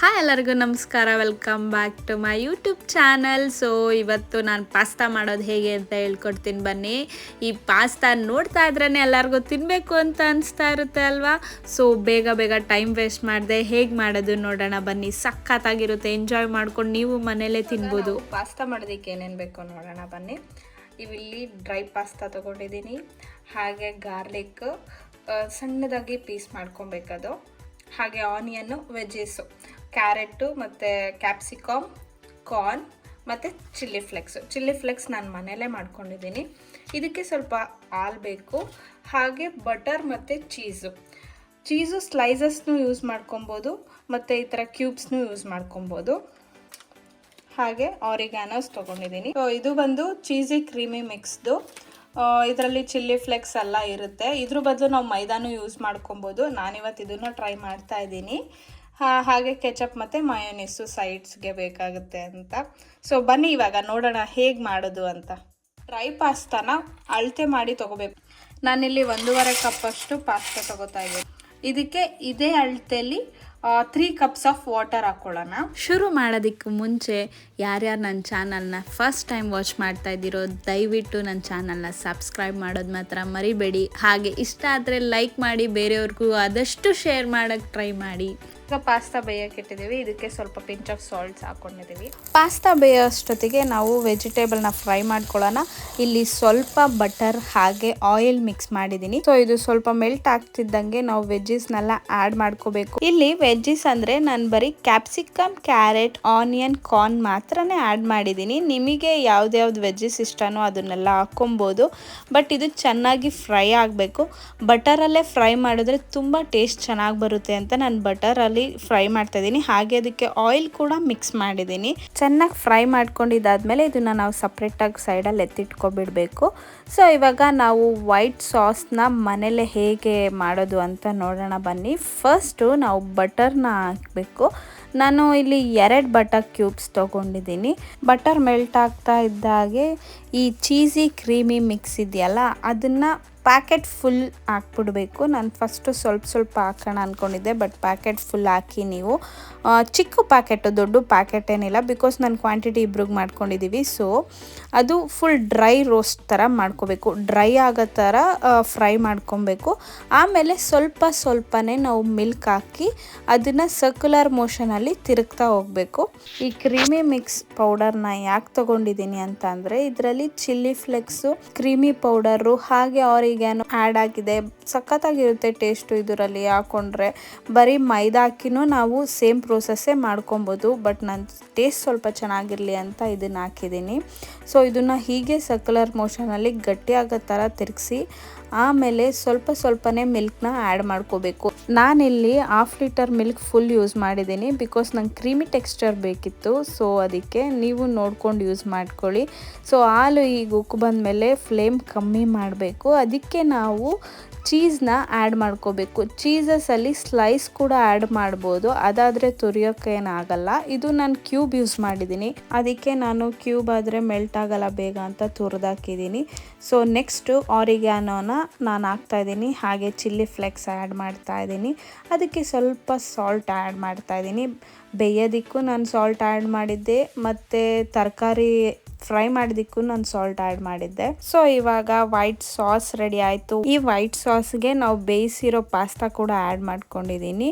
Hi ಎಲ್ಲರಿಗೂ ನಮಸ್ಕಾರ. Welcome back to my YouTube channel so ಇವತ್ತು ನಾನು ಪಾಸ್ತಾ ಮಾಡೋದು ಹೇಗೆ ಅಂತ ಹೇಳ್ಕೊಡ್ತೀನಿ ಬನ್ನಿ. ಈ ಪಾಸ್ತಾ ನೋಡ್ತಾ ಇದ್ರೇ ಎಲ್ಲರಿಗೂ ತಿನ್ನಬೇಕು ಅಂತ ಅನಿಸ್ತಾ ಇರುತ್ತೆ ಅಲ್ವಾ? ಸೊ ಬೇಗ ಬೇಗ ಟೈಮ್ ವೇಸ್ಟ್ ಮಾಡಿದೆ. ಹೇಗೆ ಮಾಡೋದು ನೋಡೋಣ ಬನ್ನಿ. ಸಖತ್ತಾಗಿರುತ್ತೆ. ಎಂಜಾಯ್ ಮಾಡ್ಕೊಂಡು ನೀವು ಮನೇಲೇ ತಿನ್ಬೋದು. ಪಾಸ್ತಾ ಮಾಡೋದಕ್ಕೆ ಏನೇನು ಬೇಕು ನೋಡೋಣ ಬನ್ನಿ. ಇವಿಲ್ಲಿ ಡ್ರೈ ಪಾಸ್ತಾ ತೊಗೊಂಡಿದ್ದೀನಿ ಹಾಗೆ ಗಾರ್ಲಿಕ್ ಸಣ್ಣದಾಗಿ ಪೀಸ್ ಮಾಡ್ಕೊಬೇಕದು. ಹಾಗೆ ಆನಿಯನ್ನು ವೆಜ್ಜೀಸು ಕ್ಯಾರೆಟು ಮತ್ತು ಕ್ಯಾಪ್ಸಿಕಮ್, ಕಾರ್ನ್ ಮತ್ತು ಚಿಲ್ಲಿ ಫ್ಲೆಕ್ಸು. ಚಿಲ್ಲಿ ಫ್ಲೆಕ್ಸ್ ನಾನು ಮನೆಯಲ್ಲೇ ಮಾಡ್ಕೊಂಡಿದ್ದೀನಿ. ಇದಕ್ಕೆ ಸ್ವಲ್ಪ ಹಾಲು ಬೇಕು, ಹಾಗೆ ಬಟರ್ ಮತ್ತು ಚೀಸು. ಚೀಸು ಸ್ಲೈಸಸ್ನು ಯೂಸ್ ಮಾಡ್ಕೊಬೋದು, ಮತ್ತು ಈ ಥರ ಕ್ಯೂಬ್ಸ್ನು ಯೂಸ್ ಮಾಡ್ಕೊಬೋದು. ಹಾಗೆ ಆರಿಗ್ಯಾನೋಸ್ ತೊಗೊಂಡಿದ್ದೀನಿ. ಇದು ಬಂದು ಚೀಸಿ ಕ್ರೀಮಿ ಮಿಕ್ಸ್ದು. ಇದರಲ್ಲಿ ಚಿಲ್ಲಿ ಫ್ಲೆಕ್ಸ್ ಎಲ್ಲ ಇರುತ್ತೆ. ಇದ್ರ ಬದಲು ನಾವು ಮೈದಾನು ಯೂಸ್ ಮಾಡ್ಕೊಬೋದು. ನಾನಿವತ್ತು ಇದನ್ನು ಟ್ರೈ ಮಾಡ್ತಾ ಇದ್ದೀನಿ. ಹಾಗೆ ಕೆಚಪ್ ಮತ್ತು ಮಯೋನಿಸು ಸೈಡ್ಸ್ಗೆ ಬೇಕಾಗುತ್ತೆ ಅಂತ. ಸೊ ಬನ್ನಿ ಇವಾಗ ನೋಡೋಣ ಹೇಗೆ ಮಾಡೋದು ಅಂತ. ಡ್ರೈ ಪಾಸ್ತಾನ ಅಳತೆ ಮಾಡಿ ತೊಗೋಬೇಕು. ನಾನಿಲ್ಲಿ ಒಂದೂವರೆ ಕಪ್ಪಷ್ಟು ಪಾಸ್ತಾ ತೊಗೋತಾ ಇದ್ದೀನಿ. ಇದಕ್ಕೆ ಇದೇ ಅಳತೆಯಲ್ಲಿ ತ್ರೀ ಕಪ್ಸ್ ಆಫ್ ವಾಟರ್ ಹಾಕ್ಕೊಳ್ಳೋಣ ಶುರು ಮಾಡೋದಕ್ಕೆ ಮುಂಚೆ ಯಾರ್ಯಾರು ನನ್ನ ಚಾನಲ್ನ ಫಸ್ಟ್ ಟೈಮ್ ವಾಚ್ ಮಾಡ್ತಾ ಇದ್ದೀರೋ, ದಯವಿಟ್ಟು ನನ್ನ ಚಾನಲ್ನ ಸಬ್ಸ್ಕ್ರೈಬ್ ಮಾಡೋದು ಮಾತ್ರ ಮರಿಬೇಡಿ. ಹಾಗೆ ಇಷ್ಟ ಆದರೆ ಲೈಕ್ ಮಾಡಿ, ಬೇರೆಯವ್ರಿಗೂ ಆದಷ್ಟು ಶೇರ್ ಮಾಡೋಕ್ಕೆ ಟ್ರೈ ಮಾಡಿ. ಈಗ ಪಾಸ್ತಾ ಬೇಯಕ್ಕೆ ಇಟ್ಟಿದ್ದೀವಿ. ಇದಕ್ಕೆ ಸ್ವಲ್ಪ ಪಿಂಚ್ ಆಫ್ ಸಾಲ್ಟ್ಸ್ ಹಾಕೊಂಡಿದ್ದೀವಿ. ಪಾಸ್ತಾ ಬೇಯೋಷ್ಟೊತ್ತಿಗೆ ನಾವು ವೆಜಿಟೇಬಲ್ನ ಫ್ರೈ ಮಾಡ್ಕೊಳ್ಳೋಣ. ಇಲ್ಲಿ ಸ್ವಲ್ಪ ಬಟರ್ ಹಾಗೆ ಆಯಿಲ್ ಮಿಕ್ಸ್ ಮಾಡಿದ್ದೀನಿ. ಸೊ ಇದು ಸ್ವಲ್ಪ ಮೆಲ್ಟ್ ಆಗ್ತಿದ್ದಂಗೆ ನಾವು ವೆಜ್ಜಸ್ನೆಲ್ಲ ಆ್ಯಡ್ ಮಾಡ್ಕೋಬೇಕು. ಇಲ್ಲಿ ವೆಜ್ಜಿಸ್ ಅಂದರೆ ನಾನು ಬರೀ ಕ್ಯಾಪ್ಸಿಕಮ್ ಕ್ಯಾರೆಟ್ ಆನಿಯನ್ ಕಾರ್ನ್ ಮಾತ್ರನೇ ಆ್ಯಡ್ ಮಾಡಿದ್ದೀನಿ. ನಿಮಗೆ ಯಾವ್ದ್ಯಾವ್ದು ವೆಜ್ಜಸ್ ಇಷ್ಟನೋ ಅದನ್ನೆಲ್ಲ ಹಾಕೊಬೋದು ಬಟ್ ಇದು ಚೆನ್ನಾಗಿ ಫ್ರೈ ಆಗಬೇಕು. ಬಟರಲ್ಲೇ ಫ್ರೈ ಮಾಡಿದ್ರೆ ತುಂಬ ಟೇಸ್ಟ್ ಚೆನ್ನಾಗಿ ಬರುತ್ತೆ ಅಂತ ನಾನು ಬಟರಲ್ಲಿ ಫ್ರೈ ಮಾಡ್ತಾ ಇದ್ದೀನಿ. ಹಾಗೆ ಅದಕ್ಕೆ ಆಯಿಲ್ ಕೂಡ ಮಿಕ್ಸ್ ಮಾಡಿದ್ದೀನಿ. ಚೆನ್ನಾಗಿ ಫ್ರೈ ಮಾಡ್ಕೊಂಡಿದ್ದಾದ್ಮೇಲೆ ಇದನ್ನು ನಾವು ಸಪ್ರೇಟಾಗಿ ಸೈಡಲ್ಲಿ ಎತ್ತಿಟ್ಕೊಬಿಡಬೇಕು. ಸೊ ಇವಾಗ ನಾವು ವೈಟ್ ಸಾಸ್ನ ಮನೆಯಲ್ಲೇ ಹೇಗೆ ಮಾಡೋದು ಅಂತ ನೋಡೋಣ ಬನ್ನಿ. ಫಸ್ಟು ನಾವು ಬಟರ್ನ ಹಾಕಬೇಕು. ನಾನು ಇಲ್ಲಿ ಎರಡು ಬಟರ್ ಕ್ಯೂಬ್ಸ್ ತೊಗೊಂಡಿದ್ದೀನಿ. ಬಟರ್ ಮೆಲ್ಟ್ ಆಗ್ತಾ ಇದ್ದಾಗೆ ಈ ಚೀಸಿ ಕ್ರೀಮಿ ಮಿಕ್ಸ್ ಇದೆಯಲ್ಲ, ಅದನ್ನು ಪ್ಯಾಕೆಟ್ ಫುಲ್ ಹಾಕ್ಬಿಡ್ಬೇಕು. ನಾನು ಫಸ್ಟು ಸ್ವಲ್ಪ ಸ್ವಲ್ಪ ಹಾಕೋಣ ಅಂದ್ಕೊಂಡಿದ್ದೆ ಬಟ್ ಪ್ಯಾಕೆಟ್ ಫುಲ್ ಹಾಕಿ ನೀವು. ಚಿಕ್ಕ ಪ್ಯಾಕೆಟು ದೊಡ್ಡ ಪ್ಯಾಕೆಟ್ ಏನಿಲ್ಲ ಬಿಕಾಸ್ ನಾನು ಕ್ವಾಂಟಿಟಿ ಇಬ್ರಿಗೆ ಮಾಡ್ಕೊಂಡಿದ್ದೀವಿ ಸೊ ಅದು ಫುಲ್ ಡ್ರೈ ರೋಸ್ಟ್ ಥರ ಮಾಡ್ಕೋಬೇಕು. ಡ್ರೈ ಆಗೋ ಥರ ಫ್ರೈ ಮಾಡ್ಕೊಬೇಕು. ಆಮೇಲೆ ಸ್ವಲ್ಪ ಸ್ವಲ್ಪನೇ ನಾವು ಮಿಲ್ಕ್ ಹಾಕಿ, ಅದನ್ನು ಸರ್ಕ್ಯುಲರ್ ಮೋಷನಲ್ಲಿ ತಿರುಗ್ತಾ ಹೋಗಬೇಕು. ಈ ಕ್ರೀಮಿ ಮಿಕ್ಸ್ ಪೌಡರ್ನ ಯಾಕೆ ತೊಗೊಂಡಿದ್ದೀನಿ ಅಂತ ಅಂದರೆ, ಇದರಲ್ಲಿ ಚಿಲ್ಲಿ ಫ್ಲೆಕ್ಸು, ಕ್ರೀಮಿ ಪೌಡರು, ಹಾಗೆ ಆರಿಗ್ಯಾನು ಆ್ಯಡ್ ಆಗಿದೆ. ಸಖತ್ತಾಗಿರುತ್ತೆ ಟೇಸ್ಟು ಇದರಲ್ಲಿ ಹಾಕೊಂಡ್ರೆ. ಬರೀ ಮೈದಾ ಹಾಕಿನೂ ನಾವು ಸೇಮ್ ಪ್ರೋಸೆಸ್ಸೇ ಮಾಡ್ಕೊಬೋದು, ಬಟ್ ನನ್ನ ಟೇಸ್ಟ್ ಸ್ವಲ್ಪ ಚೆನ್ನಾಗಿರಲಿ ಅಂತ ಇದನ್ನು ಹಾಕಿದ್ದೀನಿ. ಸೊ, ಇದನ್ನು ಹೀಗೆ ಸರ್ಕ್ಯುಲರ್ ಮೋಷನಲ್ಲಿ ಗಟ್ಟಿಯಾಗೋ ಥರ ತಿರುಗಿಸಿ ಆಮೇಲೆ ಸ್ವಲ್ಪ ಸ್ವಲ್ಪನೇ ಮಿಲ್ಕ್ನ ಆ್ಯಡ್ ಮಾಡ್ಕೋಬೇಕು. ನಾನಿಲ್ಲಿ half litre milk full use ಮಾಡಿದ್ದೀನಿ ಬಿಕಾಸ್ ನಂಗೆ ಕ್ರೀಮಿ ಟೆಕ್ಸ್ಚರ್ ಬೇಕಿತ್ತು. ಸೊ ಅದಕ್ಕೆ ನೀವು ನೋಡ್ಕೊಂಡು ಯೂಸ್ ಮಾಡ್ಕೊಳ್ಳಿ. ಸೊ ಹಾಲು ಈಗ ಉಕ್ಕು ಬಂದಮೇಲೆ ಫ್ಲೇಮ್ ಕಮ್ಮಿ ಮಾಡಬೇಕು. ಅದಕ್ಕೆ ನಾವು ಚೀಸ್ನ ಆ್ಯಡ್ ಮಾಡ್ಕೋಬೇಕು. ಚೀಸಸಲ್ಲಿ ಸ್ಲೈಸ್ ಕೂಡ ಆ್ಯಡ್ ಮಾಡ್ಬೋದು. ಅದಾದರೆ ತುರಿಯೋಕ್ಕೇನಾಗಲ್ಲ ಇದು ನಾನು ಕ್ಯೂಬ್ ಯೂಸ್ ಮಾಡಿದ್ದೀನಿ. ಅದಕ್ಕೆ ನಾನು ಕ್ಯೂಬ್ ಆದರೆ ಮೆಲ್ಟ್ ಆಗಲ್ಲ ಬೇಗ ಅಂತ ತುರಿದಾಕಿದ್ದೀನಿ ಸೊ ನೆಕ್ಸ್ಟು ಆರಿಗ್ಯಾನೋನ ನಾನು ಹಾಕ್ತಾಯಿದ್ದೀನಿ ಹಾಗೆ ಚಿಲ್ಲಿ ಫ್ಲೆಕ್ಸ್ ಆ್ಯಡ್ ಮಾಡ್ತಾ ಇದ್ದೀನಿ. ಅದಕ್ಕೆ ಸ್ವಲ್ಪ ಸಾಲ್ಟ್ ಆ್ಯಡ್ ಮಾಡ್ತಾ ಇದ್ದೀನಿ. ಬೇಯೋದಕ್ಕೂ ನಾನು ಸಾಲ್ಟ್ ಆ್ಯಡ್ ಮಾಡಿದ್ದೆ. ಮತ್ತು ತರಕಾರಿ ಫ್ರೈ ಮಾಡಿದಕ್ಕೂ ನಾನು ಸಾಲ್ಟ್ ಆ್ಯಡ್ ಮಾಡಿದ್ದೆ. ಸೊ ಇವಾಗ ವೈಟ್ ಸಾಸ್ ರೆಡಿ ಆಯಿತು. ಈ ವೈಟ್ ಸಾಸ್ಗೆ ನಾವು ಬೇಯಿಸಿರೋ ಪಾಸ್ತಾ ಕೂಡ ಆ್ಯಡ್ ಮಾಡ್ಕೊಂಡಿದ್ದೀನಿ.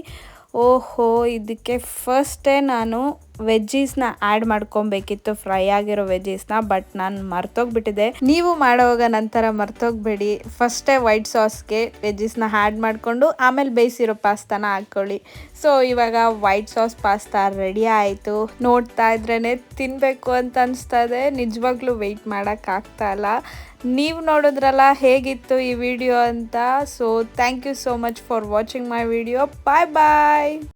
ಓಹೋ, ಇದಕ್ಕೆ ಫಸ್ಟೇ ನಾನು ವೆಜ್ಜೀಸ್ನ ಆ್ಯಡ್ ಮಾಡ್ಕೊಬೇಕಿತ್ತು, ಫ್ರೈ ಆಗಿರೋ ವೆಜ್ಜೀಸ್ನ, ಬಟ್ ನಾನು ಮರ್ತೋಗ್ಬಿಟ್ಟಿದೆ. ನೀವು ಮಾಡುವಾಗ ನಂತರ ಮರ್ತೋಗ್ಬೇಡಿ. ಫಸ್ಟೇ ವೈಟ್ ಸಾಸ್ಗೆ ವೆಜ್ಜೀಸ್ನ ಆ್ಯಡ್ ಮಾಡಿಕೊಂಡು, ಆಮೇಲೆ ಬೇಯಿಸಿರೋ ಪಾಸ್ತಾನ ಹಾಕ್ಕೊಳ್ಳಿ. ಸೊ, ಇವಾಗ ವೈಟ್ ಸಾಸ್ ಪಾಸ್ತಾ ರೆಡಿ ಆಯಿತು. ನೋಡ್ತಾ ಇದ್ರೇ ತಿನ್ನಬೇಕು ಅಂತ ಅನಿಸ್ತಾ ಇದೆ ನಿಜವಾಗ್ಲೂ ವೆಯ್ಟ್ ಮಾಡೋಕ್ಕಾಗ್ತಾ ಇಲ್ಲ. ನೀವು ನೋಡಿದ್ರಲ್ಲ ಹೇಗಿತ್ತು ಈ ವಿಡಿಯೋ ಅಂತ. So thank you so much for watching my video bye bye